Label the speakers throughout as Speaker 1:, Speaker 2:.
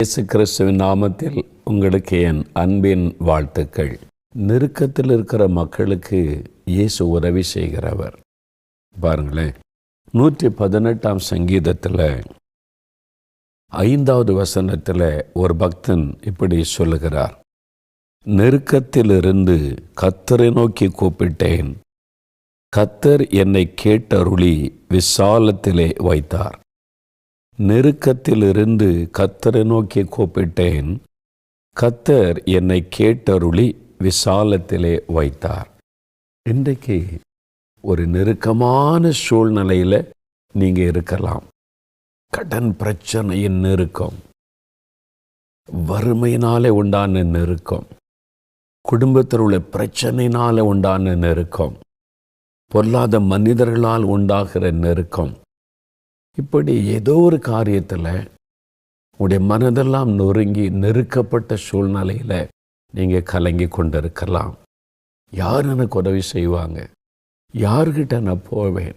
Speaker 1: இயேசு கிறிஸ்துவின் நாமத்தில் உங்களுக்கு என் அன்பின் வாழ்த்துக்கள். நெருக்கத்தில் இருக்கிற மக்களுக்கு இயேசு உதவி செய்கிறவர். பாருங்களேன் நூற்றி பதினெட்டாம் சங்கீதத்தில் ஐந்தாவது வசனத்தில் ஒரு பக்தன் இப்படி சொல்லுகிறார் நெருக்கத்திலிருந்து கத்தரை நோக்கி கூப்பிட்டேன். கத்தர் என்னை கேட்டருளி விசாலத்திலே வைத்தார். நெருக்கத்திலிருந்து கத்தரை நோக்கி கூப்பிட்டேன். கத்தர் என்னை கேட்டருளி விசாலத்திலே வைத்தார். இன்றைக்கு ஒரு நெருக்கமான சூழ்நிலையில் நீங்கள் இருக்கலாம். கடன் பிரச்சனையின் நெருக்கம். வறுமையினாலே உண்டான நெருக்கம். குடும்பத்தில் உள்ள பிரச்சனையினால உண்டான நெருக்கம். பொல்லாத மனிதர்களால் உண்டாகிற நெருக்கம். இப்படி ஏதோ ஒரு காரியத்தில் உடைய மனதெல்லாம் நொறுங்கி நெருக்கப்பட்ட சூழ்நிலையில் நீங்கள் கலங்கி கொண்டிருக்கலாம். யார் எனக்கு உதவி செய்வாங்க? யார்கிட்ட நான் போவேன்?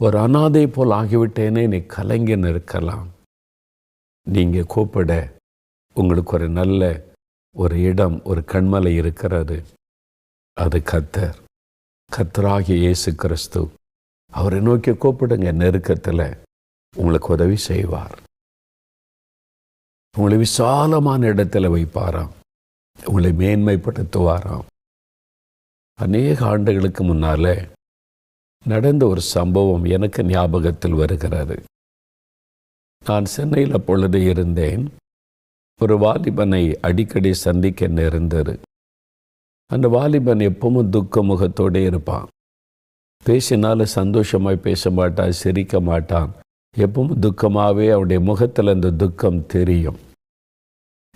Speaker 1: ஒரு அனாதை போல் ஆகிவிட்டேனே நீ கலங்கி நிற்கலாம். நீங்கள் கூப்பிட உங்களுக்கு ஒரு நல்ல ஒரு இடம் ஒரு கண்மலை இருக்கிறது. அது கத்தர். கத்தராகிய இயேசு கிறிஸ்து. அவரை நோக்கி கூப்பிடுங்க நெருக்கத்தில். உங்களுக்கு உதவி செய்வார். உங்களை விசாலமான இடத்துல வைப்பாராம். உங்களை மேன்மைப்படுத்துவாராம். அநேக ஆண்டுகளுக்கு முன்னால நடந்த ஒரு சம்பவம் எனக்கு ஞாபகத்தில் வருகிறது. நான் சென்னையில் அப்பொழுது இருந்தேன். ஒரு வாலிபனை அடிக்கடி சந்திக்க நேர்ந்தது. அந்த வாலிபன் எப்பவும் துக்க முகத்தோடே இருப்பான். பேசினாலும் சந்தோஷமாய் பேச மாட்டான் சிரிக்க மாட்டான். எப்பவும் துக்கமாகவே அவனுடைய முகத்தில் அந்த துக்கம் தெரியும்.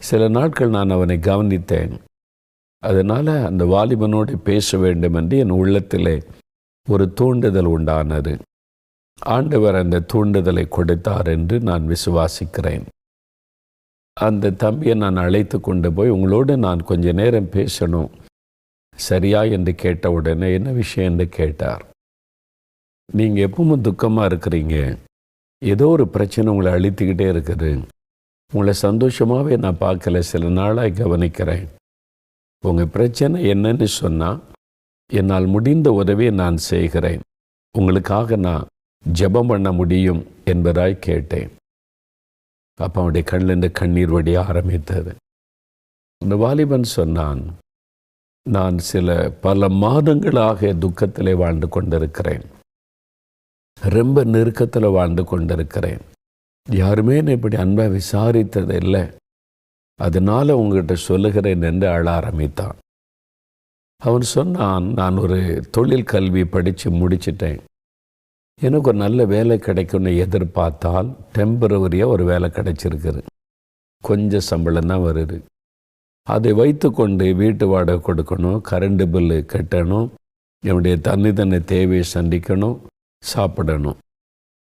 Speaker 1: சில நாட்கள் நான் அவனை கவனித்தேன். அதனால் அந்த வாலிபனோடு பேச வேண்டும் என்று என் உள்ளத்திலே ஒரு தூண்டுதல் உண்டானது. ஆண்டவர் அந்த தூண்டுதலை கொடுத்தார் என்று நான் விசுவாசிக்கிறேன். அந்த தம்பியை நான் அழைத்து கொண்டு போய் உங்களோடு நான் கொஞ்ச நேரம் பேசணும். சரியா என்று கேட்ட உடனே என்ன விஷயம் என்று கேட்டார். நீங்கள் எப்பவும் துக்கமாக இருக்கிறீங்க? ஏதோ ஒரு பிரச்சனை உங்களை அழித்துக்கிட்டே இருக்குது. உங்களை சந்தோஷமாகவே நான் பார்க்கல. சில நாளாக கவனிக்கிறேன். உங்கள் பிரச்சனை என்னன்னு சொன்னால் என்னால் முடிந்த உதவியை நான் செய்கிறேன். உங்களுக்காக நான் ஜெபம் பண்ண முடியும் என்பதாய் கேட்டேன். அப்போ அவனுடைய கண்ணிலிருந்து கண்ணீர் வடிய ஆரம்பித்தது. அந்த வாலிபன் சொன்னான் நான் சில பல மாதங்களாக துக்கத்திலே வாழ்ந்து கொண்டிருக்கிறேன். ரொம்ப நெருக்கத்தில் வாழ்ந்து கொண்டிருக்கிறேன். யாருமே என்னை இப்படி அன்பாக விசாரித்தது இல்லை. அதனால் உங்ககிட்ட சொல்லுகிறேன் என்று அழ ஆரம்பித்தான். அவன் சொன்னான் நான் ஒரு தொழில் கல்வி படித்து முடிச்சிட்டேன். எனக்கு ஒரு நல்ல வேலை கிடைக்கும்னு எதிர்பார்த்தால் டெம்பரவரியாக ஒரு வேலை கிடைச்சிருக்குது. கொஞ்சம் சம்பளம் தான் வருது. அதை வைத்து கொண்டு வீட்டு வாடகை கொடுக்கணும் கரண்ட் பில்லு கட்டணும் என்னுடைய தண்ணி தன்னை தேவையை சந்திக்கணும் சாப்பிடணும்.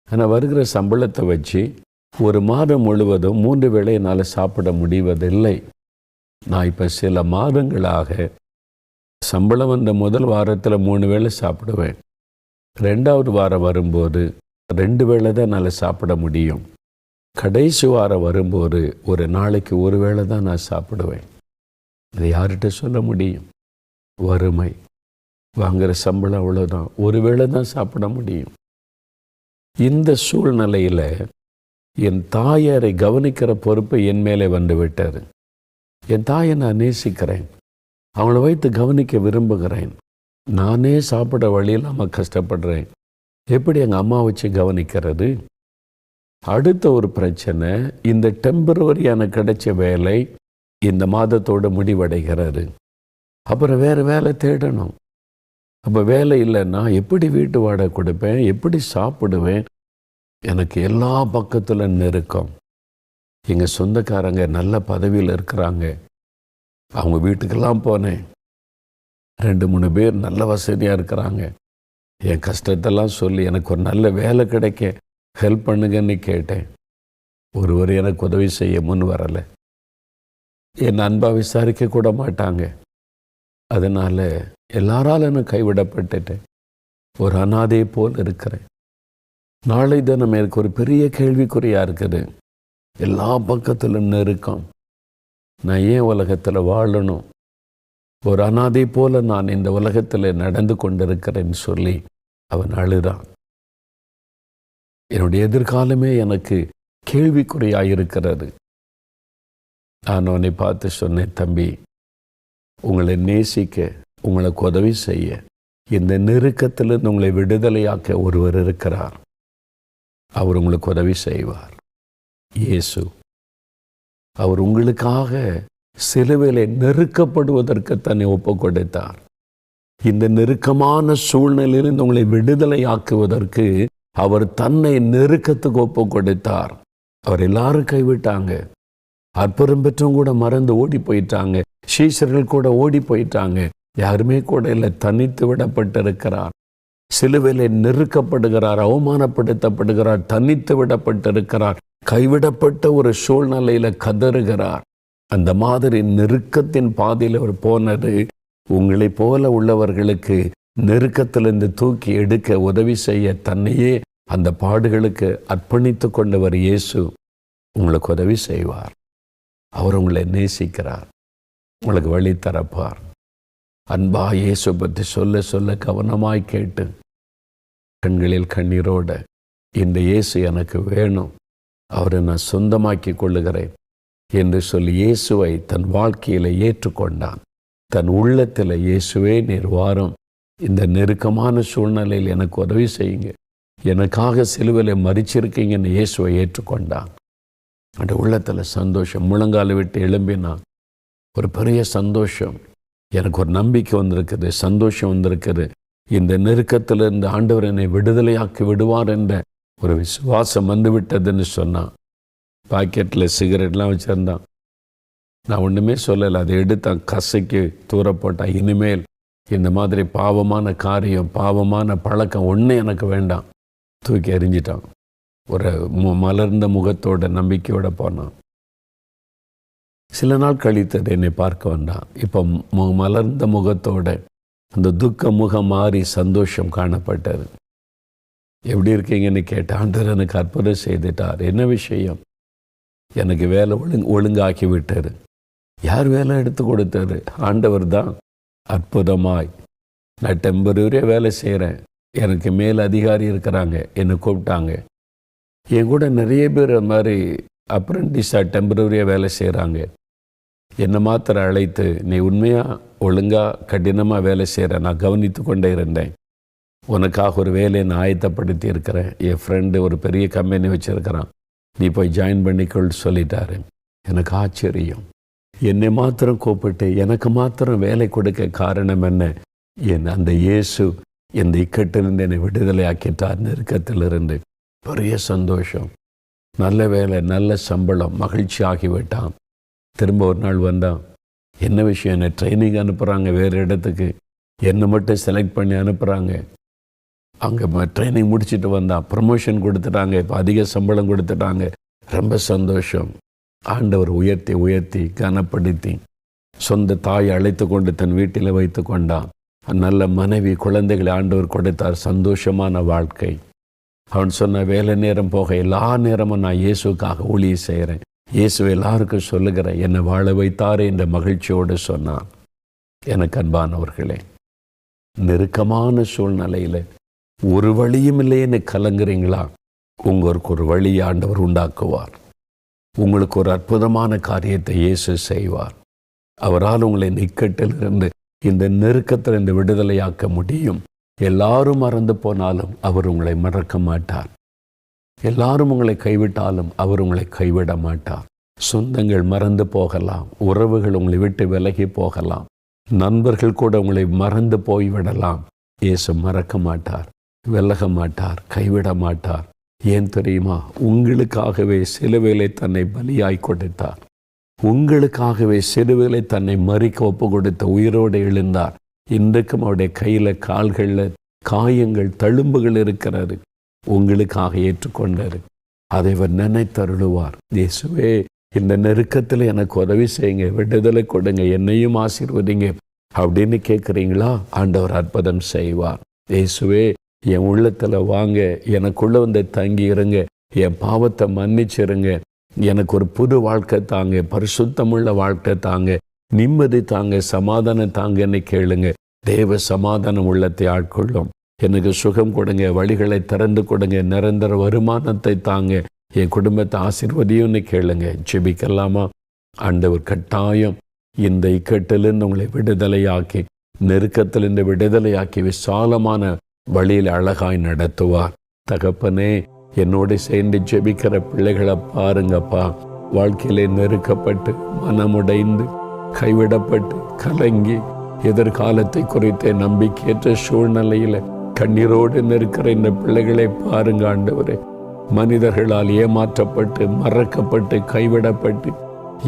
Speaker 1: ஆனால் வருகிற சம்பளத்தை வச்சு ஒரு மாதம் முழுவதும் மூன்று வேளை என்னால் சாப்பிட முடிவதில்லை. நான் இப்போ சில மாதங்களாக சம்பளம் வந்த முதல் வாரத்தில் மூணு வேளை சாப்பிடுவேன். ரெண்டாவது வாரம் வரும்போது ரெண்டு வேளை தான் என்னால் சாப்பிட முடியும். கடைசி வாரம் வரும்போது ஒரு நாளைக்கு ஒரு வேளை தான் நான் சாப்பிடுவேன். இதை யார்கிட்ட சொல்ல முடியும்? வறுமை. வாங்குகிற சம்பளம் அவ்வளோதான் ஒரு வேளை தான் சாப்பிட முடியும். இந்த சூழ்நிலையில் என் தாயாரை கவனிக்கிற பொறுப்பை என் மேலே வந்து விட்டார் என் தாயை நான் நேசிக்கிறேன். அவளை வைத்து கவனிக்க விரும்புகிறேன். நானே சாப்பிட வழியில் நம்ம கஷ்டப்படுறேன். எப்படி எங்கள் அம்மா வச்சு கவனிக்கிறது? அடுத்த ஒரு பிரச்சனை இந்த டெம்பரவரியான கிடைச்ச வேலை இந்த மாதத்தோட முடிவடைகிறது. அப்புறம் வேறு வேலை தேடணும். அப்போ வேலை இல்லைன்னா எப்படி வீட்டு வாடகை கொடுப்பேன்? எப்படி சாப்பிடுவேன்? எனக்கு எல்லா பக்கத்தில் நெருக்கம். எங்கள் சொந்தக்காரங்க நல்ல பதவியில் இருக்கிறாங்க. அவங்க வீட்டுக்கெல்லாம் போனேன். ரெண்டு மூணு பேர் நல்ல வசதியாக இருக்கிறாங்க. என் கஷ்டத்தெல்லாம் சொல்லி எனக்கு ஒரு நல்ல வேலை கிடைக்க ஹெல்ப் பண்ணுங்கன்னு கேட்டேன். ஒருவர் எனக்கு உதவி செய்ய முன் வரலை. என் அன்பா விசாரிக்க கூட மாட்டாங்க. அதனால் எல்லாராலும் நான் கைவிடப்பட்டுட்டேன் ஒரு அனாதை போல் இருக்கிறேன். நாளை தினம் எனக்கு ஒரு பெரிய கேள்விக்குறியாக இருக்குது. எல்லா பக்கத்திலும் நெருக்கம். நான் ஏன் உலகத்தில் வாழணும்? ஒரு அனாதை போல நான் இந்த உலகத்தில் நடந்து கொண்டிருக்கிறேன்னு சொல்லி அவன் அழுறான். என்னுடைய எதிர்காலமே எனக்கு கேள்விக்குறியாயிருக்கிறது நான் அவனை பார்த்து சொன்னேன் தம்பி உங்களை நேசிக்க உங்களுக்கு உதவி செய்ய இந்த நெருக்கத்திலிருந்து உங்களை விடுதலையாக்க ஒருவர் இருக்கிறார். அவர் உங்களுக்கு உதவி செய்வார். இயேசு அவர் உங்களுக்காக சிலுவையிலே நெருக்கப்படுவதற்கு தன்னை ஒப்பு கொடுத்தார் இந்த நெருக்கமான சூழ்நிலையிலிருந்து உங்களை விடுதலையாக்குவதற்கு அவர் தன்னை நெருக்கத்துக்கு ஒப்பு கொடுத்தார் அவர் எல்லாரும் கைவிட்டாங்க. அற்புதம் பெற்றும் கூட மறந்து ஓடி போயிட்டாங்க. சீசர்கள் கூட ஓடி போயிட்டாங்க. யாருமே கூட இல்லை. தனித்து விடப்பட்டிருக்கிறார். சிலுவையிலே நெருக்கப்படுகிறார். அவமானப்படுத்தப்படுகிறார். தனித்து விடப்பட்டிருக்கிறார். கைவிடப்பட்ட ஒரு சூழ்நிலையில கதறுகிறார். அந்த மாதிரி நெருக்கத்தின் பாதையில் அவர் போனது உங்களை போல உள்ளவர்களுக்கு நெருக்கத்திலிருந்து தூக்கி எடுக்க உதவி செய்ய தன்னையே அந்த பாடுகளுக்கு அர்ப்பணித்து கொண்டவர் இயேசு. உங்களுக்கு உதவி செய்வார். அவர் உங்களை நேசிக்கிறார். உங்களுக்கு வழி தரப்பார். அன்பா இயேசு பற்றி சொல்ல சொல்ல கவனமாய் கேட்டு கண்களில் கண்ணீரோட இந்த இயேசு எனக்கு வேணும் அவரை நான் சொந்தமாக்கி கொள்ளுகிறேன் என்று சொல்லி இயேசுவை தன் வாழ்க்கையில் ஏற்றுக்கொண்டான். தன் உள்ளத்தில் இயேசுவே நீர் வாரம். இந்த நெருக்கமான சூழ்நிலையில் எனக்கு உதவி செய்யுங்க. எனக்காக சிலுவையில் மறிச்சிருக்கீங்கன்னு இயேசுவை ஏற்றுக்கொண்டான். அந்த உள்ளத்தில் சந்தோஷம் முழங்கால விட்டு எழும்பினான். ஒரு பெரிய சந்தோஷம். எனக்கு ஒரு நம்பிக்கை வந்திருக்குது சந்தோஷம் வந்திருக்குது. இந்த நெருக்கத்தில் இருந்து ஆண்டவர் என்னை விடுதலையாக்கி விடுவார் என்ற ஒரு விசுவாசம் வந்து விட்டதுன்னு சொன்னான் பாக்கெட்டில் சிகரெட்லாம் வச்சுருந்தான். நான் ஒன்றுமே சொல்லலை அதை எடுத்தான் கசைக்கு தூரப்போட்டான். இனிமேல் இந்த மாதிரி பாவமான காரியம் பாவமான பழக்கம் ஒன்று எனக்கு வேண்டாம். தூக்கி எறிஞ்சிட்டான். ஒரு மு மலர்ந்த முகத்தோட நம்பிக்கையோடு போனான். சில நாள் கழித்தது என்னை பார்க்க வந்தான். இப்போ மு மலர்ந்த முகத்தோட அந்த துக்க முகம் மாறி சந்தோஷம் காணப்பட்டது. எப்படி இருக்கீங்கன்னு கேட்டேன் ஆண்டவர் எனக்கு அற்புதம் செய்துட்டார். என்ன விஷயம்? எனக்கு வேலை ஒழுங்கு ஒழுங்காக்கி விட்டார் யார் வேலை எடுத்து கொடுத்தாரு ஆண்டவர் தான். அற்புதமாய். நான் டெம்பரரியாக வேலை செய்கிறேன் எனக்கு மேல் அதிகாரி இருக்கிறாங்க. என்னை கூப்பிட்டாங்க. என் கூட நிறைய பேர் அது மாதிரி அப்ரெண்டிஸாக டெம்பரரியாக வேலை செய்கிறாங்க. என்னை மாத்திர அழைத்து நீ உண்மையாக ஒழுங்காக கடினமாக வேலை செய்கிற? நான் கவனித்து கொண்டே இருந்தேன். உனக்காக ஒரு வேலையை நான் ஆயத்தப்படுத்தி இருக்கிறேன். என் ஃப்ரெண்டு ஒரு பெரிய கம்பெனி வச்சுருக்கிறான். நீ போய் ஜாயின் பண்ணிக்கொள் சொல்லிட்டாரு. எனக்கு ஆச்சரியம். என்னை மாத்திரம் கூப்பிட்டு எனக்கு மாத்திரம் வேலை கொடுக்க காரணம் என்ன? என் அந்த இயேசு இந்த இக்கட்டிலிருந்து என்னை விடுதலை ஆக்கிட்டார் நெருக்கத்திலிருந்து. பெரிய சந்தோஷம். நல்ல வேலை நல்ல சம்பளம் மகிழ்ச்சி ஆகிவிட்டான். திரும்ப ஒரு நாள் வந்தான். என்ன விஷயம்? என்ன ட்ரைனிங் அனுப்புகிறாங்க வேறு இடத்துக்கு. என்னை மட்டும் செலக்ட் பண்ணி அனுப்புகிறாங்க அங்கே ட்ரைனிங் முடிச்சுட்டு வந்தான். ப்ரமோஷன் கொடுத்துட்டாங்க. இப்போ அதிக சம்பளம் கொடுத்துட்டாங்க. ரொம்ப சந்தோஷம். ஆண்டவர் உயர்த்தி உயர்த்தி கனப்படுத்தி. சொந்த தாயை அழைத்து கொண்டு தன் வீட்டில் வைத்து கொண்டான். நல்ல மனைவி குழந்தைகளை ஆண்டவர் கொடுத்தார். சந்தோஷமான வாழ்க்கை. அவன் சொன்ன வேலை நேரம் போக எல்லா நேரமும் நான் இயேசுக்காக ஊழிய செய்கிறேன். இயேசு எல்லாருக்கும் சொல்லுகிறேன் என்னை வாழ வைத்தார் என்ற மகிழ்ச்சியோடு சொன்னான். எனக்கு அன்பானவர்களே நெருக்கமான சூழ்நிலையில் ஒரு வழியும் இல்லைன்னு கலங்குறீங்களா? உங்களுக்கு ஒரு வழி ஆண்டவர் உண்டாக்குவார். உங்களுக்கு ஒரு அற்புதமான காரியத்தை இயேசு செய்வார். அவரால் உங்களை நிக்கட்டிலிருந்து இந்த நெருக்கத்தில் இந்த விடுதலையாக்க முடியும். எல்லாரும் மறந்து போனாலும் அவர் உங்களை மறக்க மாட்டார். எல்லாரும் உங்களை கைவிட்டாலும் அவர் உங்களை கைவிட மாட்டார். சொந்தங்கள் மறந்து போகலாம் உறவுகள் உங்களை விட்டு விலகி போகலாம் நண்பர்கள் கூட உங்களை மறந்து போய்விடலாம் இயேசு மறக்க மாட்டார் விலக மாட்டார் கைவிட மாட்டார். ஏன் தெரியுமா? உங்களுக்காகவே சிலுவையிலே தன்னை பலியாய் கொடுத்தார். உங்களுக்காகவே சிலுவையிலே தன்னை மறிக்க ஒப்பு கொடுத்த உயிரோடு எழுந்தார். இன்றைக்கும் அவருடைய கையில் கால்களில் காயங்கள் தழும்புகள் இருக்கிறாரு உங்களுக்காக ஏற்றுக்கொண்டாரு. அதை அவர் நினைத்தருளுவார். இயேசுவே இந்த நெருக்கத்தில் எனக்கு உதவி செய்யுங்க. விடுதலை கொடுங்க. என்னையும் ஆசீர்வதிங்க. அப்படின்னு கேட்குறீங்களா ஆண்டவர் அற்புதம் செய்வார். இயேசுவே என் உள்ளத்தில் வாங்க. எனக்குள்ள வந்து தங்கி இருங்க. என் பாவத்தை மன்னிச்சிருங்க. எனக்கு ஒரு புது வாழ்க்கை தாங்க. பரிசுத்தமுள்ள வாழ்க்கை தாங்க. நிம்மதி தாங்க சமாதானம் தாங்கன்னு கேளுங்க. தேவ சமாதானம் உள்ளத்தை ஆட்கொள்ளும். எனக்கு சுகம் கொடுங்க வழிகளை திறந்து கொடுங்க நிரந்தர வருமானத்தை தாங்க. என் குடும்பத்தை ஆசிர்வதியும்னு கேளுங்க. ஜெபிக்கலாமா? ஆண்டவர் கட்டாயம் இந்த இக்கட்டிலிருந்து உங்களை விடுதலையாக்கி நெருக்கத்திலிருந்து விடுதலையாக்கி விசாலமான வழியில் அழகாய் நடத்துவார். தகப்பனே என்னோடு சேர்ந்து ஜெபிக்கிற பிள்ளைகளை பாருங்கப்பா. வாழ்க்கையிலே நெருக்கப்பட்டு மனமுடைந்து கைவிடப்பட்டு கலங்கி எதிர்காலத்தை குறித்த நம்பிக்கையற்ற சூழ்நிலையில கண்ணீரோடு நிற்கிற இந்த பிள்ளைகளை பாருங்க ஆண்டவரே. மனிதர்களால் ஏமாற்றப்பட்டு மறக்கப்பட்டு கைவிடப்பட்டு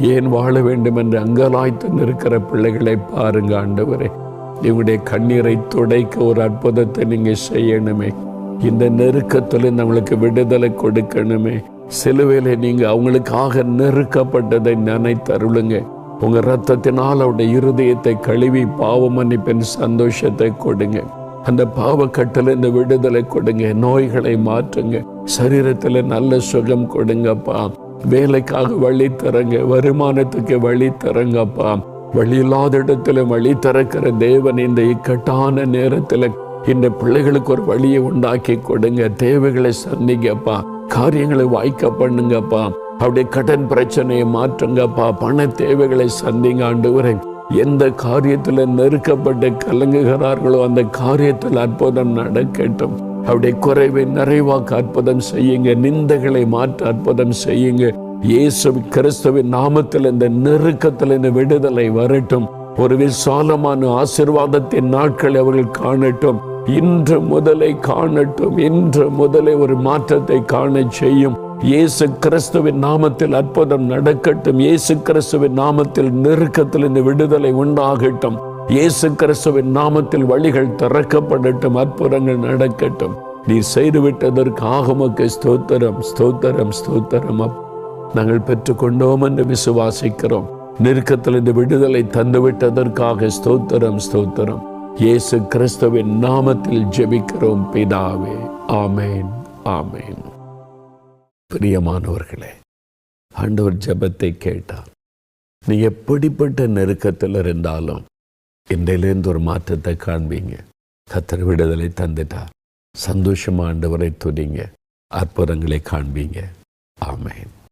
Speaker 1: ஏன் வாழ வேண்டும் என்று அங்கலாய்த்து நிற்கிற பிள்ளைகளை பாருங்க ஆண்டவரே. இவங்களுடைய கண்ணீரை துடைக்க ஒரு அற்புதத்தை நீங்க செய்யணுமே. இந்த நெருக்கத்தில் நம்மளுக்கு விடுதலை கொடுக்கணுமே. சிலுவையில நீங்க அவங்களுக்காக நெருக்கப்பட்டதை நினைத்தருளுங்க. உங்க ரத்தத்தினால் அவருடைய இருதயத்தை கழுவி பாவ மன்னிப்பின் சந்தோஷத்தை கொடுங்க. அந்த பாவக்கட்டில் இந்த விடுதலை கொடுங்க. நோய்களை மாற்றுங்க. சரீரத்தில் நல்ல சுகம் கொடுங்கப்பா. வேலைக்காக வழி தரங்க வருமானத்துக்கு வழி தரங்கப்பா வழி இல்லாத இடத்துல வழி திறக்கிற தேவன் இந்த இக்கட்டான நேரத்தில் இந்த பிள்ளைகளுக்கு ஒரு வழியை உண்டாக்கி கொடுங்க. தேவைகளை சந்திங்கப்பா. காரியங்களை வாய்க்க பண்ணுங்கப்பா. அவருடைய கடன் பிரச்சனையை மாற்றுங்கப்பா பண தேவைகளை சந்திங்க ஆண்டு எந்த காரியத்துல நெருக்கப்பட்டு கலங்குகிறார்களோ அந்த காரியத்தில் அற்புதம் நடக்கட்டும். அவருடைய குறைவை நிறைவாக்க அற்புதம் செய்யுங்க. நிந்தைகளை மாற்ற அற்புதம் செய்யுங்க. இயேசு கிறிஸ்துவின் நாமத்தில் இந்த நெருக்கத்தில் இந்த விடுதலை வரட்டும். ஒரு விசாலமான ஆசிர்வாதத்தின் நாட்களை அவர்கள் காணட்டும். இன்று முதலை காணட்டும். இன்று முதலை ஒரு மாற்றத்தை காண செய்யும். இயேசு கிறிஸ்துவின் நாமத்தில் அற்புதம் நடக்கட்டும். இயேசு கிறிஸ்துவின் நாமத்தில் நெருக்கத்தில் இந்த விடுதலை உண்டாகட்டும். இயேசு கிறிஸ்துவின் நாமத்தில் வழிகள் திறக்கப்படட்டும் அற்புதங்கள் நடக்கட்டும். நீ செய்துவிட்டதற்கு ஆகமக்கு ஸ்தோத்திரம் ஸ்தோத்திரம் ஸ்தோத்திரம். நாங்கள் பெற்றுக்கொண்டோம் என்று விசுவாசிக்கிறோம். நெருக்கத்தில் இந்த விடுதலை தந்துவிட்டதற்காக ஸ்தோத்திரம் ஸ்தோத்திரம். இயேசு கிறிஸ்துவின் நாமத்தில் ஜெபிக்கிறோம் பிதாவே. ஆமேன் ஆமேன். பிரியமானவர்களே ஆண்டவர் ஜெபத்தை கேட்டார். நீ எப்படிப்பட்ட நெருக்கத்தில் இருந்தாலும் இன்றையிலேருந்து ஒரு மாற்றத்தை காண்பீங்க. கத்தர் விடுதலை தந்துட்டார். சந்தோஷமா ஆண்டவரை துணிங்க அற்புதங்களை காண்பீங்க. ஆமேன்.